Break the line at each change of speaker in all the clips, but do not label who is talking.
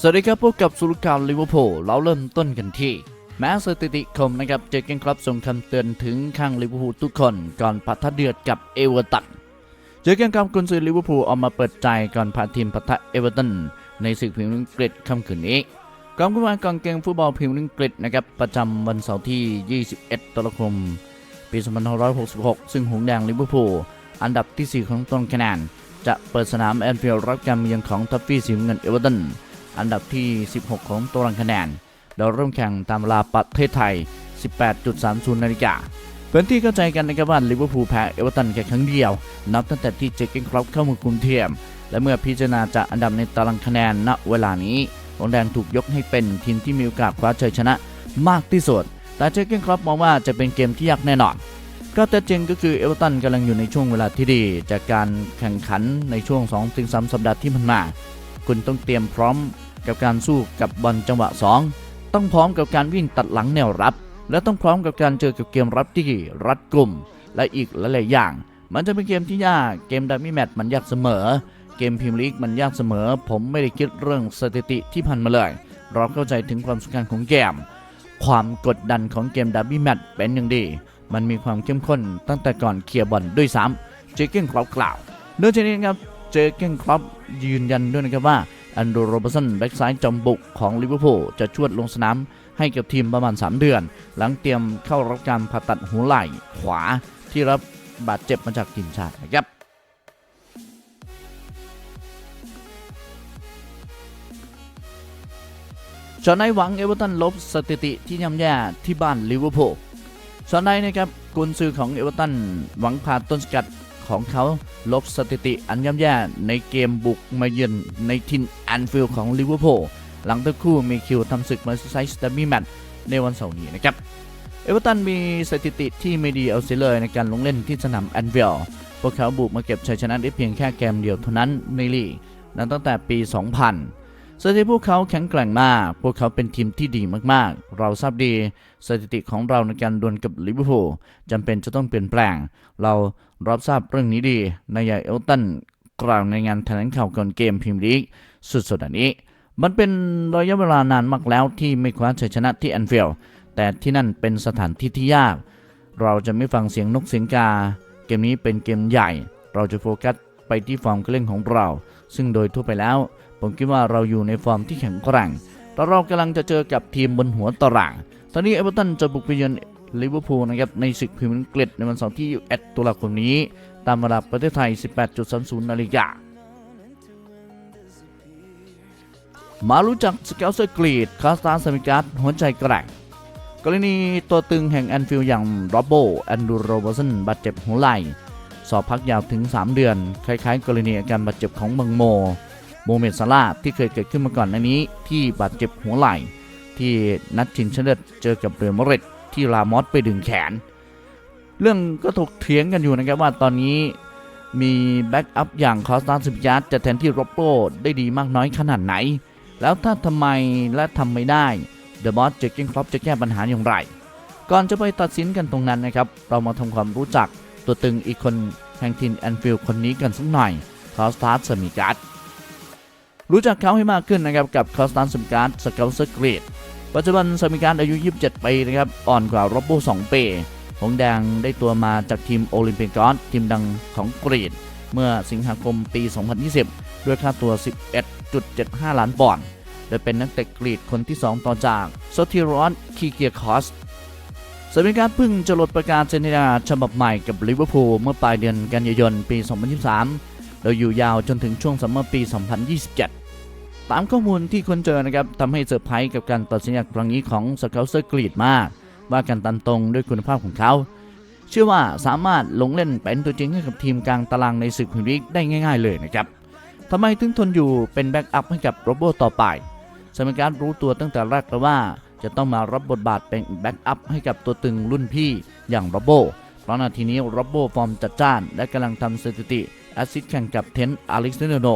สวัสดีครับพบกับสุรการลิเวอร์พูลเราเริ่มต้นกันที่แม้สถิติคมนะครับเจอเกนครับส่งคำเตือนถึงข้างลิเวอร์พูลทุกคนก่อนปะทะเดือดกับเอเวอร์ตันเจอเกนครับกุนซือลิเวอร์พูลออกมาเปิดใจก่อนพาทีมปะทะเอเวอร์ตันในศึกพรีเมียร์ลีกอังกฤษค่ำคืนนี้กองผู้ว่ากองเกงฟุตบอลพรีเมียร์ลีกอังกฤษนะครับประจำวันเสาร์ที่ 21ตุลาคม ปี2566 ซึ่งหงแดงลิเวอร์พูลอันดับที่ 4 ของต้นคะแนนจะเปิดสนามแอนฟิลด์รับการมาเยือนของทัฟฟี่สีเงินเอเวอร์ตัน อันดับที่ 16 ของตารางคะแนนเราเริ่มแข่งตามเวลาประเทศไทย 18.30 นาฬิกาเพื่อนที่เข้าใจกันนะครับว่าลิเวอร์พูลแพ้เอเวอร์ตันแค่ครั้งเดียว นับตั้งแต่ที่เจคเกนครอปเข้ามาคุมทียม และเมื่อพิจารณาจากอันดับในตารางคะแนนณเวลานี้หงแดงถูกยกให้เป็นทีมที่มีโอกาสคว้าชัยชนะมากที่สุด แต่เจคเกนครอปมองว่าจะเป็นเกมที่ยากแน่นอนก็แต่จริงก็คือเอเวอร์ตันกำลังอยู่ในช่วงเวลาที่ดี จากการแข่งขันในช่วง 2-3 สัปดาห์ที่ผ่านมา คุณต้องเตรียมพร้อม กับการสู้กับบอลจังหวะ 2 ต้องพร้อมกับการวิ่งตัดหลังแนวรับ และต้องพร้อมกับการเจอกับเกมรับที่รัดกลุ่ม และอีกหลายๆอย่าง มันจะเป็นเกมที่ยากเกมดับมิแมตช์มันยากเสมอ เกมพรีเมียร์ลีกมันยากเสมอ ผมไม่ได้คิดเรื่องสถิติที่ผ่านมาเลยเราเข้าใจถึงความสำคัญของเกม ความกดดันของเกมดับบิแมตช์เป็นอย่างดี มันมีความเข้มข้นตั้งแต่ก่อนเคลียร์บอลด้วยซ้ำเจเก้นครอปกล่าวโดยจากนี้นะครับ เจเก้นครอปยืนยันด้วยนะครับว่า อันโดโรบสันแบ็กซ้ายจอมบุกของลิเวอร์พูลจะชวดลงสนามให้กับทีมประมาณ 3 เดือน หลังเตรียมเข้ารับการผ่าตัดหัวไหล่ขวาที่รับบาดเจ็บมาจากทีมชาตินะครับชอนไนหวังเอเวอร์ตันลบสถิติที่ย่ำแย่ที่บ้านลิเวอร์พูลชอนไนนะครับกุนซือของเอเวอร์ตันหวังพาต้นสกัด ของเขาลบสถิติอันย่ำแย่ในเกมบุกมาเยือนในทินแอนฟิลด์ของลิเวอร์พูลหลังทั้งคู่มีคิวทำศึกเมอร์ซไซด์สเตอร์มี่แมตช์ในวันเสาร์นี้นะครับ เอเวอร์ตันมีสถิติที่ไม่ดีเอาเสียเลยในการลงเล่นที่สนามแอนฟิลด์พวกเขาบุกมาเก็บชัยชนะได้เพียงแค่เกมเดียวเท่านั้นในลีกนั้นตั้งแต่ปี 2000 สถิติพวกเขาแข็งแกร่งมาก พวกเขาเป็นทีมที่ดีมากๆ เราทราบดี สถิติของเราในการดวลกับลิเวอร์พูลจำเป็นจะต้องเปลี่ยนแปลง เรารับทราบเรื่องนี้ดี นายเอลตันกล่าวในงานแถลงข่าวก่อนเกมพรีเมียร์ลีกสุดสัปดาห์นี้ มันเป็นระยะเวลานานมากแล้วที่ไม่คว้าชัยชนะที่แอนฟิลด์แต่ที่นั่นเป็นสถานที่ที่ยาก เราจะไม่ฟังเสียงนกเสียงกา เกมนี้เป็นเกมใหญ่ เราจะโฟกัสไปที่ฟอร์มการเล่นของเรา ซึ่งโดยทั่วไปแล้ว ผมคิดว่าเราอยู่ในฟอร์มที่แข็งแกร่งแต่เรากำลังจะเจอกับทีมบนหัวตาราง ตอนนี้เอเวอร์ตันจะบุกไปเยือนลิเวอร์พูลนะครับในศึกพรีเมียร์ลีกอังกฤษในวันเสาร์ที่1ตุลาคมนี้ ตามเวลาประเทศไทย 18.30นาฬิกามารู้จักสเกลเซอร์กรีดคาสตาสมิการ์ดหัวใจแกร่งกรณีตัวตึงแห่งแอนฟิลด์อย่างโรบโบแอนดูโรบสันบาดเจ็บหัวไหล่ สอบพักยาวถึง 3 เดือน คล้ายๆ กรณีอาการบาดเจ็บของบังโม โมเมดซาลาที่เคยเกิดขึ้นมาก่อนหน้านี้ ที่บาดเจ็บหัวไหล่ ที่นัดชิงชนะเลิศเจอกับเรอัลมาดริดที่ลามอสไปดึงแขน เรื่องก็ถกเถียงกันอยู่นะครับว่าตอนนี้มีแบ็กอัพอย่างคอสตาสิบยาร์ดจะแทนที่โรบโบได้ดีมากน้อยขนาดไหน แล้วถ้าทำไมและทำไม่ได้เดอะบอสเจคเกนครอปจะแก้ปัญหาอย่างไร ก่อนจะไปตัดสินกันตรงนั้นนะครับ เรามาทำความรู้จักตัวตึงอีกคนแห่งทีมแอนฟิลด์คนนี้กันสักหน่อยคอสตาสมิกา รู้จักเขาให้มากขึ้นนะครับกับคอสตาสมิการ์ดสเกลเซอร์กรดปัจจุบันสมิการ์ดอายุ 27 ปีนะครับอ่อนกว่าโรบโบ2ปีหงแดงได้ตัวมาจากทีมโอลิมปิกอสทีมดังของกรีดเมื่อสิงหาคมปี 2020 ด้วยค่าตัว 11.75 ล้านปอนด์โดยเป็นนักเตะกรีดคนที่ 2 ต่อจากโซทิรอนคีเกียคอสสมิการเพิ่งจะลดประกาศเซ็นสัญญาฉบับใหม่กับลิเวอร์พูลเมื่อปลายเดือนกันยายนปี 2023 โดยอยู่ยาวจนถึงช่วงซัมเมอร์ปี 2027 ตามข้อมูลที่คนเจอนะครับทำให้เซอร์ไพรส์กับการตัดสินใจครั้งนี้ของสเกลเซอร์กรีดมาก ว่าการตันตรงด้วยคุณภาพของเขา เชื่อว่าสามารถลงเล่นเป็นตัวจริงให้กับทีมกลางตารางในศึกพรีเมียร์ลีกได้ง่ายๆเลยนะครับทำไมถึงทนอยู่เป็นแบ็กอัพให้กับโรโบต่อไปสมิการรู้ตัวตั้งแต่แรกแล้วว่า จะต้องมารับบทบาทเป็นแบ็กอัพให้กับตัวตึงรุ่นพี่อย่างโรโบเพราะนาทีนี้โรโบฟอร์มจัดจ้าน และกำลังทำสถิติแอสซิสต์แข่งกับเทนต์อเล็กซ์เนโน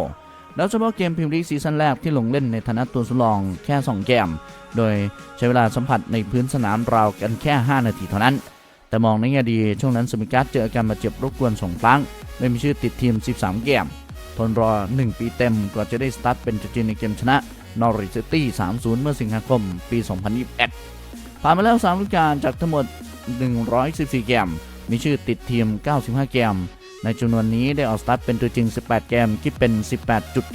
แล้วเฉพาะเกมพรีเมียร์ลีกซีซั่นแรกที่ลงเล่นในฐานะตัวสำรองแค่ 2 เกม โดยใช้เวลาสัมผัสในพื้นสนามราวกันแค่ 5 นาทีเท่านั้น แต่มองในแง่ดีช่วงนั้นสมิการเจออาการบาดเจ็บรบกวนสองครั้งไม่มีชื่อติดทีม 13 เกม ทนรอ 1 ปีเต็มกว่าจะได้สตาร์ทเป็นจุดจีนในเกมชนะนอริซิตี้ 3-0 เมื่อสิงหาคม ปี 2021 ผ่านมาแล้ว3ฤดูกาลจากทั้งหมด 114 เกม มีชื่อติดทีม 95 เกม ในจำนวนนี้ได้ออกสตาร์ทเป็นตัวจริง 18 เกมคิดเป็น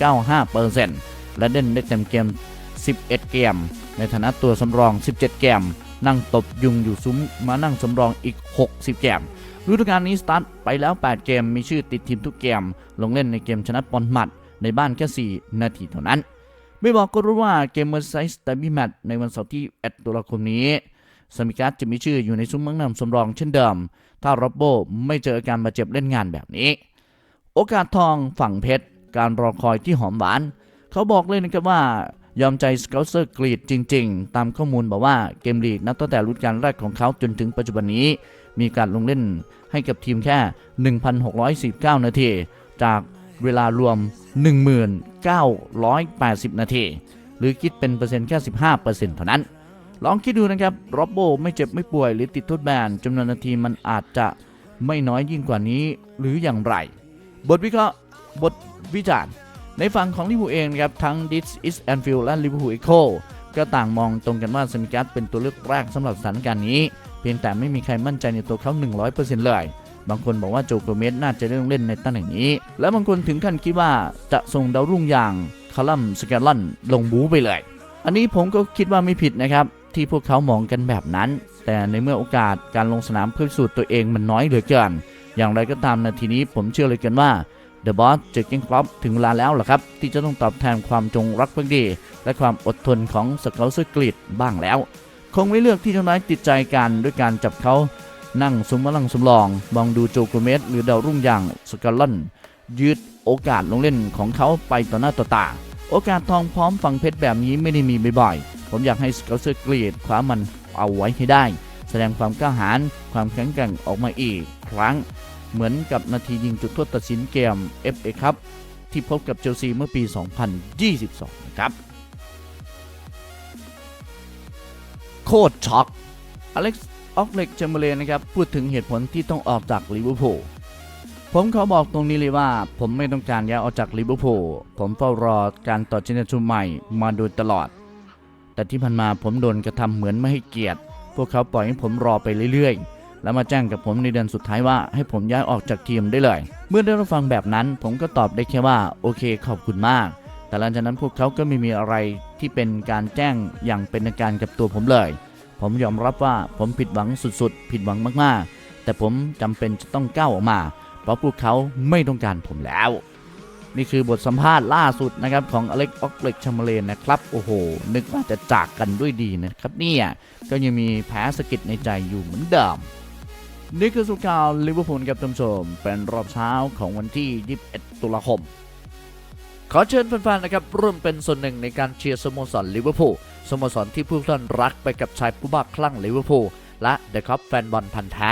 18.95%และเล่นได้เต็มเกม 11 เกม ในฐานะตัวสำรอง 17 เกม นั่งตบยุงอยู่ซุ้มมานั่งสำรองอีก 60 เกมฤดูกาลนี้สตาร์ทไปแล้ว 8 เกมมีชื่อติดทีมทุกเกม ลงเล่นในเกมชนะปอนหมัดในบ้านแค่ 4 นาทีเท่านั้น ไม่บอกก็รู้ว่าเกมเมอร์ไซส์แต่บีแมตในวันเสาร์ที่1ตุลาคมนี้ สมิกัสจะมีชื่ออยู่ในซุ้มมังนำสำรองเช่นเดิม ถ้าโรบโบไม่เจออาการบาดเจ็บเล่นงานแบบนี้ โอกาสทองฝั่งเพชร การรอคอยที่หอมหวาน เขาบอกเลยนะครับว่ายอมใจสเกลเซอร์กรีดจริง ๆ ตามข้อมูลบอกว่าเกมลีกนับตั้งแต่ฤดูกาลแรกของเขาจนถึงปัจจุบันนี้ มีการลงเล่นให้กับทีมแค่ 1,649 นาที จากเวลารวม 1980 นาที หรือคิดเป็นเปอร์เซ็นต์แค่ 15%เท่านั้น ลองคิดดูนะครับโรบโบไม่เจ็บไม่ป่วยหรือติดโทษแบนจำนวนนาทีมันอาจจะไม่น้อยยิ่งกว่านี้หรืออย่างไร บทวิเคราะห์บทวิจารณ์ ในฝั่งของลิเวอร์พูลเองนะครับทั้ง This is Anfield และ Liverpool Echo ก็ต่างมองตรงกันว่าสมิกัสเป็นตัวเลือกแรกสำหรับสถานการณ์นี้ เพียงแต่ไม่มีใครมั่นใจในตัวเขา 100%เลย บางคนบอกว่าโจโกเมสน่าจะเล่นเล่นในตำแหน่งนี้ และบางคนถึงขั้นคิดว่าจะส่งดาวรุ่งอย่างคาลัมสแกลลันลงบูไปเลย อันนี้ผมก็คิดว่าไม่ผิดนะครับ ที่พวกเขามองกันแบบนั้น แต่ในเมื่อโอกาสการลงสนามเพื่อพิสูจน์ตัวเองมันน้อยเหลือเกิน อย่างไรก็ตามนาทีนี้ผมเชื่อเลยกันว่าเดอะบอสเจอเกนครอปถึงเวลาแล้วล่ะครับ ที่จะต้องตอบแทนความจงรักภักดี และความอดทนของสเกลเซอร์กรีดบ้างแล้ว คงไม่เลือกที่จะน้อยติดใจกันด้วยการจับเขานั่งซุ้มมะลังสำรอง มองดูโจโกเมสหรือดาวรุ่งอย่างสกาลอนยืดโอกาสลงเล่นของเขาไปต่อหน้าต่อตา โอกาสทองพร้อมฝังเพชรแบบนี้ไม่ได้มีบ่อยๆ ผมอยากให้สเกลเซอร์เกรีดคว้ามันเอาไว้ให้ได้ แสดงความกล้าหาญความแข็งแกร่งออกมาอีกครั้ง เหมือนกับนาทียิงจุดโทษตัดสินเกม FA ครับที่พบกับเชลซีเมื่อปี 2022 นะครับ โคตรช็อกอเล็กซ์ออกเล็กเชมเบอร์เลนนะครับ พูดถึงเหตุผลที่ต้องออกจากลิเวอร์พูล ผมขอบอกตรงนี้เลยว่า ผมไม่ต้องการย้ายออกจากลิเวอร์พูลผมเฝ้ารอการต่อเจเนชูใหม่มาโดยตลอด แต่ที่ผ่านมาผมโดนกระทำเหมือนไม่ให้เกียรติ พวกเขาปล่อยให้ผมรอไปเรื่อยๆ แล้วมาแจ้งกับผมในเดือนสุดท้ายว่าให้ผมย้ายออกจากทีมได้เลย เมื่อได้รับฟังแบบนั้น ผมก็ตอบได้แค่ว่าโอเคขอบคุณมาก แต่หลังจากนั้นพวกเขาก็ไม่มีอะไรที่เป็นการแจ้งอย่างเป็นทางการกับตัวผมเลย ผมยอมรับว่าผมผิดหวังสุดๆ ผิดหวังมากๆ แต่ผมจำเป็นจะต้องก้าวออกมา เพราะพวกเขาไม่ต้องการผมแล้ว นี่คือบทสัมภาษณ์ล่าสุดนะครับของอเล็กออกเล็กชมเบอร์เลนนะครับ โอ้โห นึกว่าจะจากกันด้วยดีนะครับเนี่ยก็ยังมีแผลสะกิดในใจอยู่เหมือนเดิมนี่คือสุข่าวลิเวอร์พูลครับท่านผู้ชม เป็นรอบเช้าของวันที่ 21 ตุลาคม ขอเชิญแฟนๆนะครับร่วมเป็นส่วนหนึ่งในการเชียร์สโมสรลิเวอร์พูลสโมสรที่ผู้ท่านรักไปกับชายผู้บ้าคลั่งลิเวอร์พูลและเดอะคัพแฟนบอลพันธ์แท้